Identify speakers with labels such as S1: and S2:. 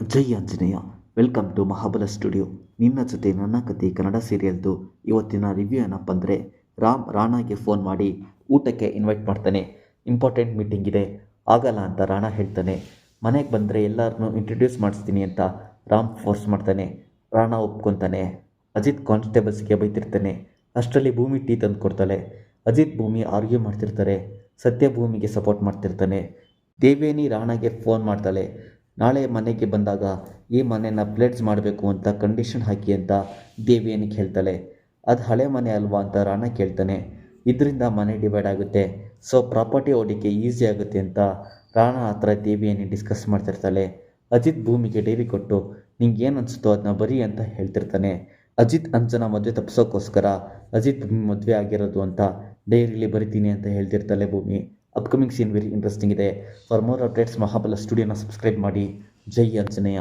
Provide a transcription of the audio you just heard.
S1: Jai Anjaneya, welcome to Mahabala studio. ನಿನ್ನ ಜೊತೆ ನನ್ನ ಕತೆ ಕನ್ನಡ ಸೀರಿಯಲ್ದು ಇವತ್ತಿನ ರಿವ್ಯೂ ಏನಪ್ಪ ಅಂದರೆ, ರಾಮ್ ರಾಣಾಗೆ ಫೋನ್ ಮಾಡಿ ಊಟಕ್ಕೆ ಇನ್ವೈಟ್ ಮಾಡ್ತಾನೆ. ಇಂಪಾರ್ಟೆಂಟ್ ಮೀಟಿಂಗ್ ಇದೆ, ಆಗಲ್ಲ ಅಂತ ರಾಣಾ ಹೇಳ್ತಾನೆ. ಮನೆಗೆ ಬಂದರೆ ಎಲ್ಲರನ್ನೂ ಇಂಟ್ರಡ್ಯೂಸ್ ಮಾಡಿಸ್ತೀನಿ ಅಂತ ರಾಮ್ ಫೋರ್ಸ್ ಮಾಡ್ತಾನೆ. ರಾಣಾ ಒಪ್ಕೊತಾನೆ. ಅಜಿತ್ ಕಾನ್ಸ್ಟೇಬಲ್ಸ್ಗೆ ಬೈತಿರ್ತಾನೆ. ಅಷ್ಟರಲ್ಲಿ ಭೂಮಿ ಟೀ ತಂದು ಕೊಡ್ತಾಳೆ. ಅಜಿತ್ ಭೂಮಿ ಆರ್ಗ್ಯೂ ಮಾಡ್ತಿರ್ತಾರೆ. ಸತ್ಯ ಭೂಮಿಗೆ ಸಪೋರ್ಟ್ ಮಾಡ್ತಿರ್ತಾನೆ. ದೇವೇನಿ ರಾಣಾಗೆ ಫೋನ್ ಮಾಡ್ತಾಳೆ. ನಾಳೆ ಮನೆಗೆ ಬಂದಾಗ ಈ ಮನೆಯನ್ನು ಪ್ಲೇಟ್ಸ್ ಮಾಡಬೇಕು ಅಂತ ಕಂಡೀಷನ್ ಹಾಕಿ ಅಂತ ದೇವಿಯನ್ನು ಕೇಳ್ತಾಳೆ ಅದು ಹಳೆ ಮನೆ ಅಲ್ವಾ ಅಂತ ರಾಣ ಕೇಳ್ತಾನೆ. ಇದರಿಂದ ಮನೆ ಡಿವೈಡ್ ಆಗುತ್ತೆ. ಸೊ ಪ್ರಾಪರ್ಟಿ ಓಡಿಕೆ ಈಸಿ ಆಗುತ್ತೆ ಅಂತ ರಾಣಾ ಹತ್ರ ದೇವಿಯನ್ನು ಡಿಸ್ಕಸ್ ಮಾಡ್ತಿರ್ತಾಳೆ? ಅಜಿತ್ ಭೂಮಿಗೆ ಡೈರಿ ಕೊಟ್ಟು ನಿಂಗೆ ಏನು ಅನಿಸುತ್ತೋ ಅದನ್ನ ಬರೀ ಅಂತ ಹೇಳ್ತಿರ್ತಾನೆ. ಅಜಿತ್ ಅಂಜನ ಮದುವೆ ತಪ್ಪಿಸೋಕ್ಕೋಸ್ಕರ ಅಜಿತ್ ಭೂಮಿ ಮದುವೆ ಆಗಿರೋದು ಅಂತ ಡೈರಿಲಿ ಬರಿತೀನಿ ಅಂತ ಹೇಳ್ತಿರ್ತಾಳೆ Bhoomi. Upcoming scene very interesting ಇದೆ. ಫಾರ್ ಮೋರ್ ಅಪ್ಡೇಟ್ಸ್ ಮಹಾಬಲ ಸ್ಟುಡಿಯೋನ ಸಬ್ಸ್ಕ್ರೈಬ್ ಮಾಡಿ. ಜೈ ಆಂಜನೇಯ.